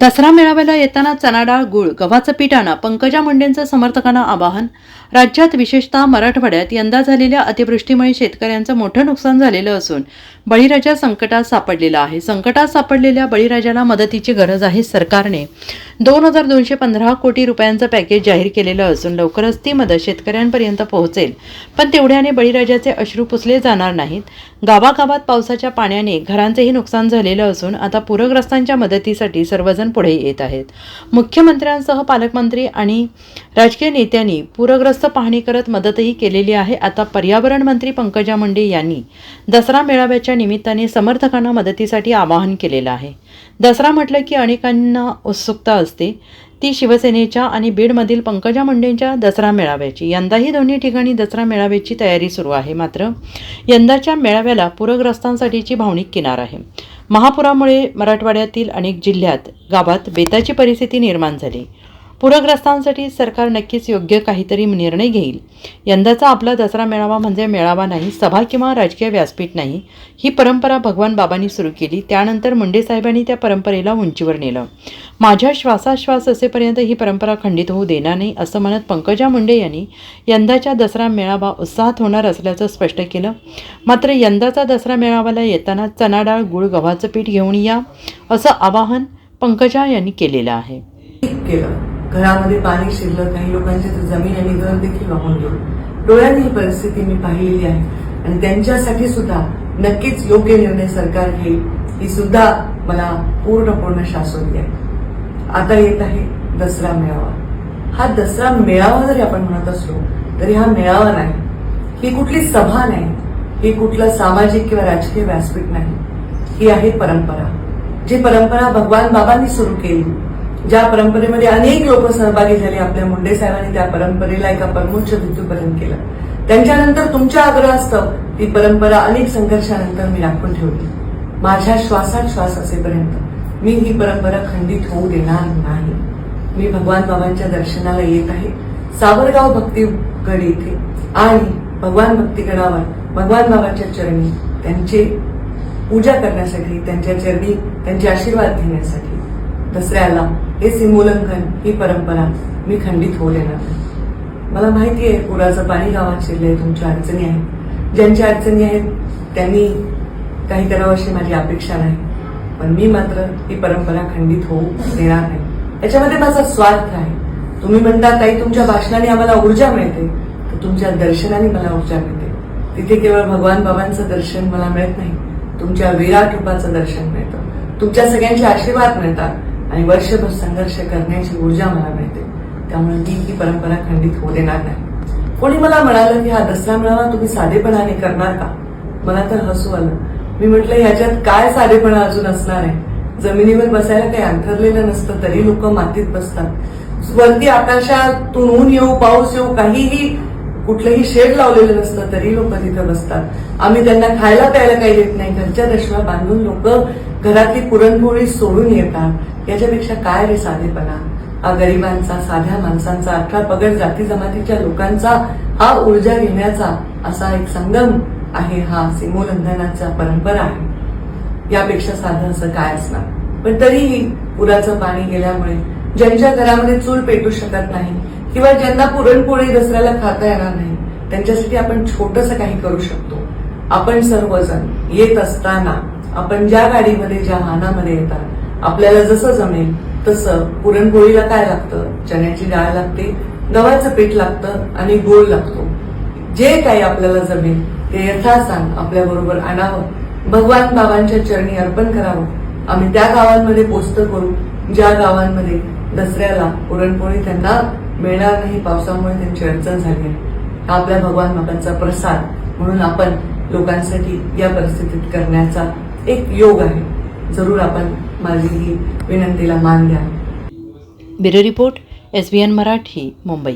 दसरा मेळाव्याला येताना चणाडाळ गुळ गव्हाचं पीठ आणा पंकजा मुंडेंचं समर्थकांना आवाहन. राज्यात विशेषतः मराठवाड्यात यंदा झालेल्या अतिवृष्टीमुळे शेतकऱ्यांचं मोठं नुकसान झालेलं असून बळीराजा संकटात सापडलेला आहे. संकटात सापडलेल्या बळीराजाला मदतीची गरज आहे सरकारने. दोन हजार दोनशे पंधरा कोटी रुपयांचं पॅकेज जाहीर केलेलं असून लवकरच ती मदत शेतकऱ्यांपर्यंत पोहोचेल. पण तेवढ्याने बळीराजाचे अश्रू पुसले जाणार नाहीत. गावागावात पावसाच्या पाण्याने घरांचेही नुकसान झालेलं असून आता पूरग्रस्तांच्या मदतीसाठी सर्वजण पुढे येत आहेत. मुख्यमंत्र्यांसह पालकमंत्री आणि राजकीय नेत्यांनी पूरग्रस्त पाहणी करत मदतही केलेली आहे. आता पर्यावरण मंत्री पंकजा मुंडे यांनी दसरा मेळाव्याच्या निमित्ताने समर्थकांना मदतीसाठी आवाहन केलेलं आहे. दसरा म्हटलं की अनेकांना उत्सुकता असते. ती शिवसेनेच्या आणि बीडमधील पंकजा मुंडेंच्या दसरा मेळाव्याची यंदाही दोन्ही ठिकाणी दसरा मेळाव्याची तयारी सुरू आहे. मात्र यंदाच्या मेळाव्याला पूरग्रस्तांसाठीची भावनिक किनार आहे. महापुरामुळे मराठवाड्यातील अनेक जिल्ह्यात गावात बेताची परिस्थिती निर्माण झाली. पूरग्रस्तांसाठी सरकार नक्कीच योग्य काहीतरी निर्णय घेईल. यंदाचा आपला दसरा मेळावा म्हणजे मेळावा नाही सभा किंवा राजकीय व्यासपीठ नाही ही परंपरा भगवान बाबांनी सुरू केली त्यानंतर मुंडे साहेबांनी त्या परंपरेला उंचीवर नेलं. माझ्या श्वासाश्वास असेपर्यंत ही परंपरा खंडित होऊ देणार नाही असं म्हणत पंकजा मुंडे यांनी यंदाच्या दसरा मेळावा उत्साहात होणार असल्याचं स्पष्ट केलं. मात्र यंदाचा दसरा मेळाव्याला येताना चणाडाळ गुळ गव्हाचं पीठ घेऊन या असं आवाहन पंकजा यांनी केलेलं आहे. केलं. घरामध्ये पाणी शिरलं काही लोकांची तर जमीन आणि घर देखील वाहून गेलं. डोळ्यांनी ही परिस्थिती मी पाहिलेली आहे. आणि त्यांच्यासाठी सुद्धा नक्कीच योग्य निर्णय सरकार घेईल ही सुद्धा मला पूर्णपूर्ण पूर्ण शाश्वती आहे. आता येत आहे दसरा मेळावा. हा दसरा मेळावा जरी आपण म्हणत असलो तरी हा मेळावा नाही. ही कुठली सभा नाही. ही कुठलं सामाजिक किंवा राजकीय व्यासपीठ नाही. ही आहे परंपरा. जी परंपरा भगवान बाबांनी सुरू केली ज्या परंपरेमध्ये अनेक लोक सहभागी झाले आपल्या मुंडे साहेबांनी त्या परंपरेला एका परमोच्च बिंदूपर्यंत केलं. त्यांच्यानंतर तुमच्या आग्रहास्तव ती परंपरा अनेक संघर्षानंतर मी राखून ठेवली. माझ्या श्वासात श्वास असेपर्यंत. मी ही परंपरा खंडित होऊ देणार नाही. मी भगवान बाबांच्या दर्शनाला येत आहे. सावरगाव भक्तीगड येथे. आणि भगवान भक्तीगडावर भगवान बाबांच्या चरणी त्यांचे पूजा करण्यासाठी त्यांच्या चरणी त्यांचे आशीर्वाद घेण्यासाठी दसऱ्याला हे सीमोल्लंघन ही परंपरा मी खंडित होऊ देणार नाही मला माहिती आहे पुराचं पाणी गावात शिरले तुमच्या अडचणी आहेत. ज्यांच्या अडचणी आहेत त्यांनी काही करावं अशी माझी अपेक्षा नाही. पण मी मात्र ही परंपरा खंडित होऊ देणार नाही. याच्यामध्ये माझा स्वार्थ आहे. तुम्ही म्हणता काही तुमच्या भाषणाने आम्हाला ऊर्जा मिळते. तर तुमच्या दर्शनाने मला ऊर्जा मिळते. तिथे केवळ भगवान बाबांचं दर्शन मला मिळत नाही. तुमच्या विराट रूपाचं दर्शन मिळतं. तुमच्या सगळ्यांचे आशीर्वाद मिळतात. आणि वर्षभर संघर्ष करण्याची ऊर्जा मला मिळते. त्यामुळे मी ही परंपरा खंडित होऊ देणार नाही. कोणी मला म्हणालं की हा दसरा मिळावा तुम्ही साधेपणाने करणार का? मला तर हसू आलं. मी म्हटलं ह्याच्यात काय साधेपणा अजून असणार आहे? जमिनीवर बसायला काही अंथरलेलं नसतं तरी लोक मातीत बसतात. वरती आकाशातून ऊन येऊ पाऊस येऊ काहीही कुठलंही शेड लावलेलं नसतं तरी लोक तिथं बसतात. आम्ही त्यांना खायला प्यायला काही देत नाही. घरच्या दशमा बांधून लोक घरातली पुरणपोळी सोडून येतात. याच्यापेक्षा काय रे साधेपणा? हा गरिबांचा साध्या माणसांचा अठरा पगड जाती जमातीच्या लोकांचा हा ऊर्जा घेण्याचा असा एक संगम आहे हा सीमोल्लंघनाचा परंपरा आहे. यापेक्षा साधं असं काय असणार? पण तरीही पुराचं पाणी गेल्यामुळे ज्यांच्या घरामध्ये चूल पेटू शकत नाही किंवा ज्यांना पुरणपोळी दसऱ्याला खाता येणार नाही त्यांच्यासाठी आपण छोटस काही करू शकतो. आपण सर्वजण येत असताना आपण ज्या गाडीमध्ये ज्या वाहनामध्ये येतात आपल्याला जसं जमेल तसं पुरणपोळीला काय लागतं? चण्याची डाळ लागते गव्हाचं पीठ लागतं आणि गोळ लागतो. जे काही आपल्याला जमेल ते यथासांग आपल्या बरोबर आणावं. भगवान बाबांच्या चरणी अर्पण करावं. आम्ही त्या गावांमध्ये पोस्त करू ज्या गावांमध्ये दसऱ्याला पुरणपोळी त्यांना मिळणार नाही पावसामुळे त्यांची अडचण झाली आहे. हा आपल्या भगवान बाबांचा प्रसाद म्हणून आपण लोकांसाठी या परिस्थितीत करण्याचा एक योग आहे. जरूर आपण माझी ही विनंतीला मान द्या. Bureau report S B N Marathi Mumbai.